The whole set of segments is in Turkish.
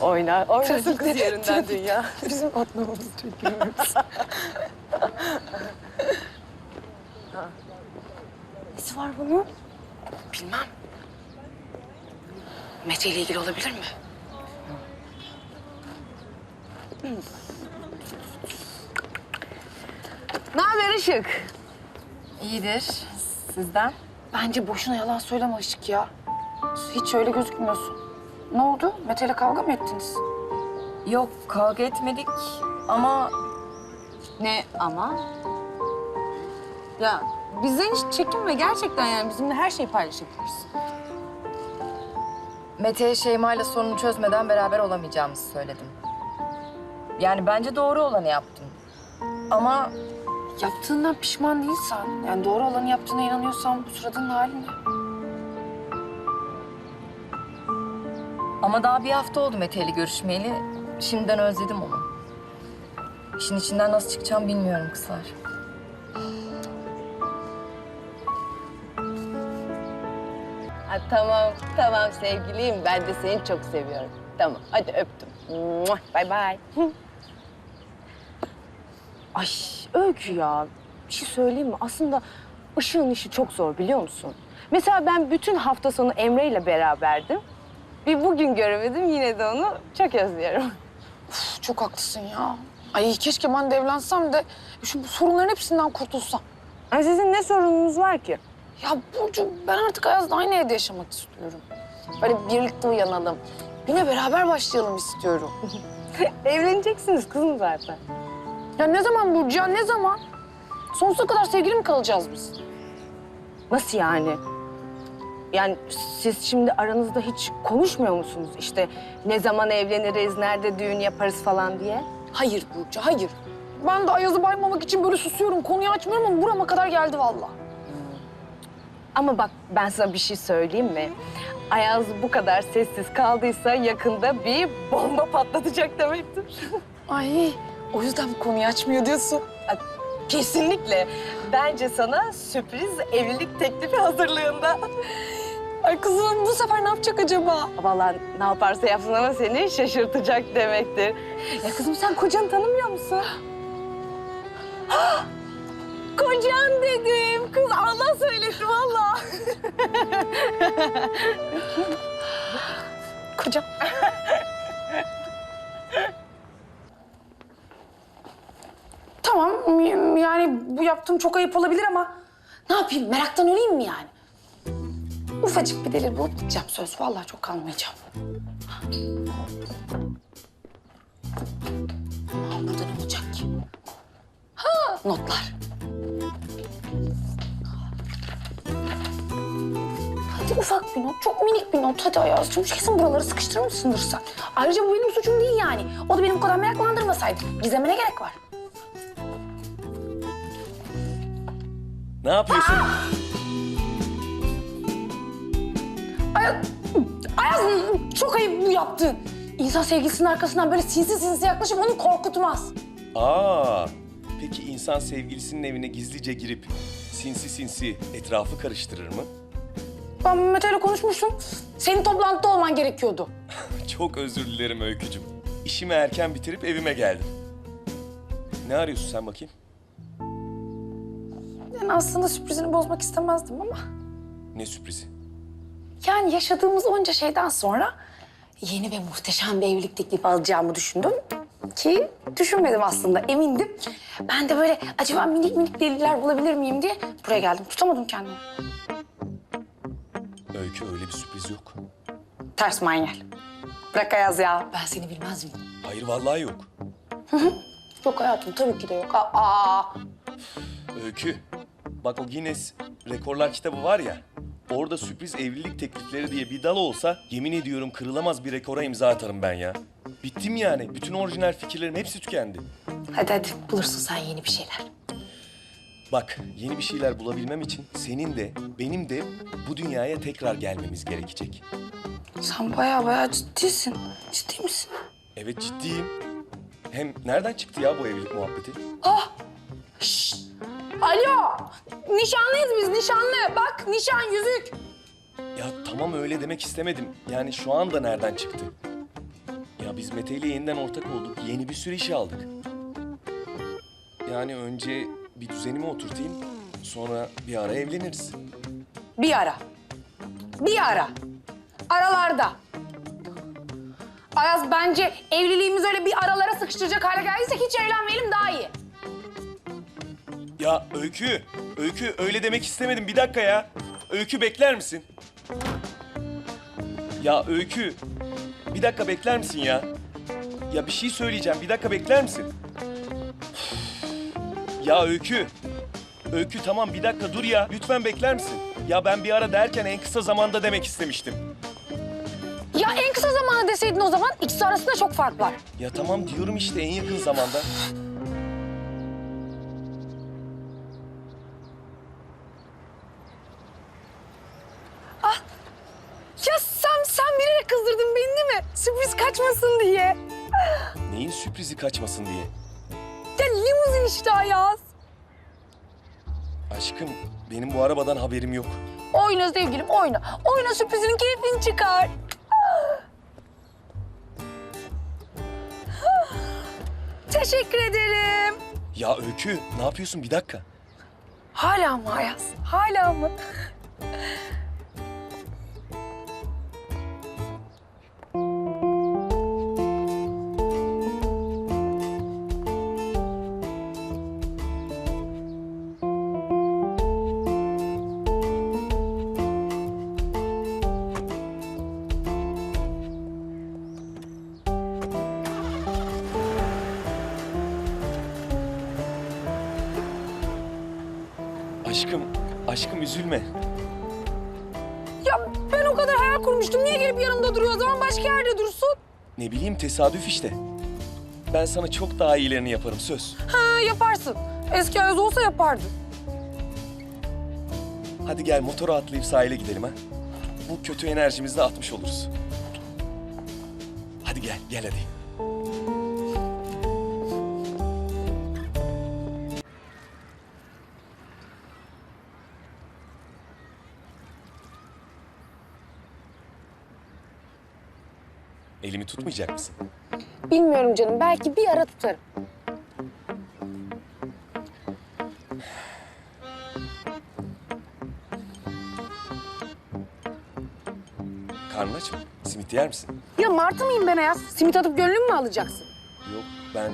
Oyna, oynasın kız yerinden dünya. Bizim atlamamızı çekiyoruz. Nesi var bunun? Bilmem. Mete ile ilgili olabilir mi? Ne haber Işık? İyidir. Sizden? Bence boşuna yalan söyleme Işık ya. Hiç öyle gözükmüyorsun. Ne oldu? Mete ile kavga mı ettiniz? Yok kavga etmedik ama Ne ama? Ya bizden hiç çekinme gerçekten yani bizimle her şeyi paylaşabilirsin. Mete'ye Şeyma ile sorunu çözmeden beraber olamayacağımızı söyledim. Yani bence doğru olanı yaptım. Ama Yaptığından pişman değilsen, yani doğru olanı yaptığına inanıyorsan bu suratın hali ne? Ama daha bir hafta oldu Mete ile görüşmeyeli. Şimdiden özledim onu. İşin içinden nasıl çıkacağım bilmiyorum kızlar. Ha, tamam, tamam sevgilim. Ben de seni çok seviyorum. Tamam, hadi öptüm. Mua, Bay bay. Ay Öykü ya, bir şey söyleyeyim mi? Aslında Işık'ın işi çok zor biliyor musun? Mesela ben bütün hafta sonu Emre ile beraberdim. Bir bugün göremedim yine de onu çok özlüyorum. Çok haklısın ya. Ay keşke ben de evlensem de şu sorunların hepsinden kurtulsam. Ay sizin ne sorununuz var ki? Ya Burcu ben artık Ayaz'la aynı evde yaşamak istiyorum. Böyle birlikte uyanalım. Güne beraber başlayalım istiyorum. Evleneceksiniz kızım zaten. Ya ne zaman Burcu ya ne zaman? Sonsuza kadar sevgili mi kalacağız biz? Nasıl yani? Yani siz şimdi aranızda hiç konuşmuyor musunuz? İşte ne zaman evleniriz, nerede düğün yaparız falan diye. Hayır Burcu hayır. Ben de Ayaz'ı baymamak için böyle susuyorum. Konuyu açmıyorum ama burama kadar geldi vallahi. Ama bak ben sana bir şey söyleyeyim mi? Ayaz bu kadar sessiz kaldıysa yakında bir bomba patlatacak demektir. Ay o yüzden konuyu açmıyor diyorsun. Kesinlikle. Bence sana sürpriz evlilik teklifi hazırlığında. Ay kızım bu sefer ne yapacak acaba? Vallahi ne yaparsa yapsın ama seni şaşırtacak demektir. Ya kızım sen kocanı tanımıyor musun? Kocan dedim. Kız Allah söylesin vallahi. Kocam. tamam yani bu yaptığım çok ayıp olabilir ama ne yapayım meraktan öleyim mi yani? Ufacık bir delil bulup gideceğim söz. Vallahi çok kalmayacağım. Aa, burada ne olacak ki? Ha, notlar. Hadi ufak bir not, çok minik bir not. Hadi Ayaz'cığım kesin buraları sıkıştırmışsındır sen. Ayrıca bu benim suçum değil yani. O da beni bu kadar meraklandırmasaydı. Gizeme ne gerek var? Ne yapıyorsun? Ayaz, Ayaz çok ayıp bu yaptığın. İnsan sevgilisinin arkasından böyle sinsi sinsi yaklaşıp onu korkutmaz. Aa, peki insan sevgilisinin evine gizlice girip sinsi sinsi etrafı karıştırır mı? Ben Mete ile konuşmuştum. Senin toplantıda olman gerekiyordu. Çok özür dilerim Öykücüm. İşimi erken bitirip evime geldim. Ne arıyorsun sen bakayım? Yani aslında sürprizini bozmak istemezdim ama... Ne sürprizi? Yani yaşadığımız onca şeyden sonra yeni ve muhteşem bir evlilik teklifi alacağımı düşündüm. Ki düşünmedim aslında, emindim. Ben de böyle acaba minik minik deliller bulabilir miyim diye buraya geldim. Tutamadım kendimi. Öykü öyle bir sürpriz yok. Ters manyel. Bırak Ayaz ya. Ben seni bilmez miyim? Hayır vallahi yok. Yok hayatım tabii ki de yok. Aa, Öykü, bak o Guinness Rekorlar kitabı var ya. Orada sürpriz evlilik teklifleri diye bir dal olsa yemin ediyorum kırılamaz bir rekora imza atarım ben ya. Bittim yani. Bütün orijinal fikirlerim hepsi tükendi. hadi hadi bulursun sen yeni bir şeyler. Bak yeni bir şeyler bulabilmem için senin de benim de bu dünyaya tekrar gelmemiz gerekecek. Sen baya baya ciddisin. Ciddi misin? Evet ciddiyim. Hem nereden çıktı ya bu evlilik muhabbeti? Şşş! Alo! Nişanlıyız biz nişanlı. Bak nişan yüzük. Ya tamam öyle demek istemedim. Yani şu anda nereden çıktı? Ya biz Mete ile yeniden ortak olduk. Yeni bir sürü işe aldık. Yani önce bir düzenimi oturtayım. Sonra bir ara evleniriz. Bir ara. Bir ara. Aralarda. Ayaz bence evliliğimizi öyle bir aralara sıkıştıracak hale geldiyse hiç evlenmeyelim daha iyi. Ya Öykü, Öykü öyle demek istemedim. Bir dakika ya. Öykü bekler misin? Ya Öykü, bir dakika bekler misin ya? Ya bir şey söyleyeceğim. Bir dakika bekler misin? Ya Öykü. Öykü tamam bir dakika dur ya. Lütfen bekler misin? Ya ben bir ara derken en kısa zamanda demek istemiştim. Ya en kısa zamanda deseydin o zaman ikisi arasında çok fark var. Ya tamam diyorum işte en yakın zamanda. Sürpriz kaçmasın diye. Neyin sürprizi kaçmasın diye. Ya limuzin işte Ayaz. Aşkım benim bu arabadan haberim yok. Oyna sevgilim oyna. Oyna sürprizinin keyfini çıkar. Teşekkür ederim. Ya Öykü ne yapıyorsun bir dakika. Hala mı Ayaz? Hala mı? Aşkım, aşkım üzülme. Ya ben o kadar hayal kurmuştum. Niye gelip yanımda duruyor o zaman? Başka yerde dursun. Ne bileyim tesadüf işte. Ben sana çok daha iyilerini yaparım söz. Ha yaparsın. Eski Ayaz olsa yapardı. Hadi gel motora atlayıp sahile gidelim ha. Bu kötü enerjimizi de atmış oluruz. Hadi gel, gel hadi. Elimi tutmayacak mısın? Bilmiyorum canım. Belki bir ara tutarım. Karnın aç mı? Simit yer misin? Ya martı mıyım ben Ayaz? Simit atıp gönlümü mü alacaksın? Yok ben...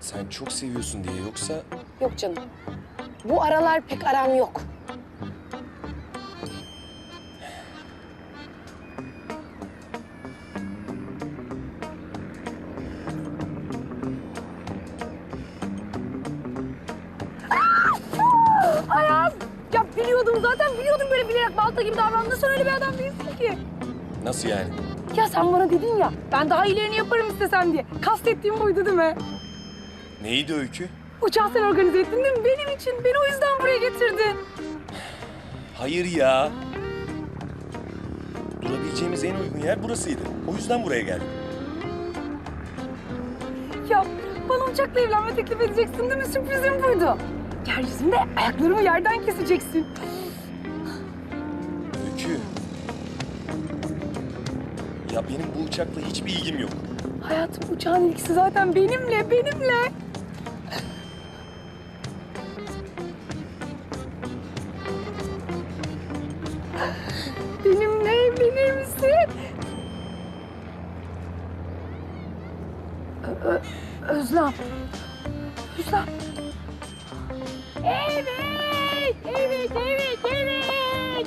Sen çok seviyorsun diye yoksa... Yok canım. Bu aralar pek aram yok. Bilerek balta gibi davrandığını sen öyle bir adam değilsin ki. Nasıl yani? Ya sen bana dedin ya ben daha iyilerini yaparım istesem diye. Kastettiğim buydu değil mi? Neydi öykü? Uçağı sen organize ettin değil mi? Benim için. Beni o yüzden buraya getirdin. Hayır ya. Durabileceğimiz en uygun yer burasıydı. O yüzden buraya geldim. Ya bana uçakla evlenme teklif edeceksin değil mi? Sürprizim buydu. Yeryüzünde ayaklarımı yerden keseceksin. Benim bu uçakla hiçbir ilgim yok. Hayatım uçağın ilgisi zaten benimle, benimle. Benimle evlenir misin? Özlem. Özlem. Evet, evet, evet, evet.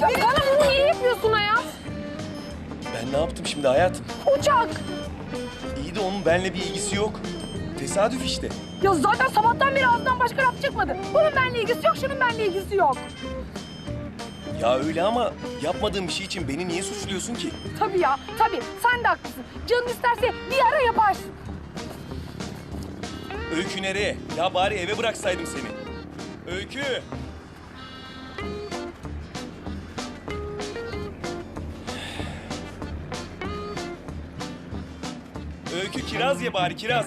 Ya bana bunu niye yapıyorsun Ayaz? Ben ne yaptım şimdi hayatım? Uçak. İyi de onun benimle bir ilgisi yok. Tesadüf işte. Ya zaten sabahtan beri ağzından başka laf çıkmadı. Bunun benimle ilgisi yok, şunun benimle ilgisi yok. Ya öyle ama yapmadığım bir şey için beni niye suçluyorsun ki? Tabii ya, tabii. Sen de haklısın. Canın isterse bir ara yaparsın. Öykü nereye? Ya bari eve bıraksaydım seni. Öykü! Öykü kiraz ye bari kiraz.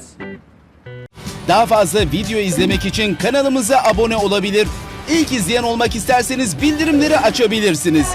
Daha fazla video izlemek için kanalımıza abone olabilir. İlk izleyen olmak isterseniz bildirimleri açabilirsiniz.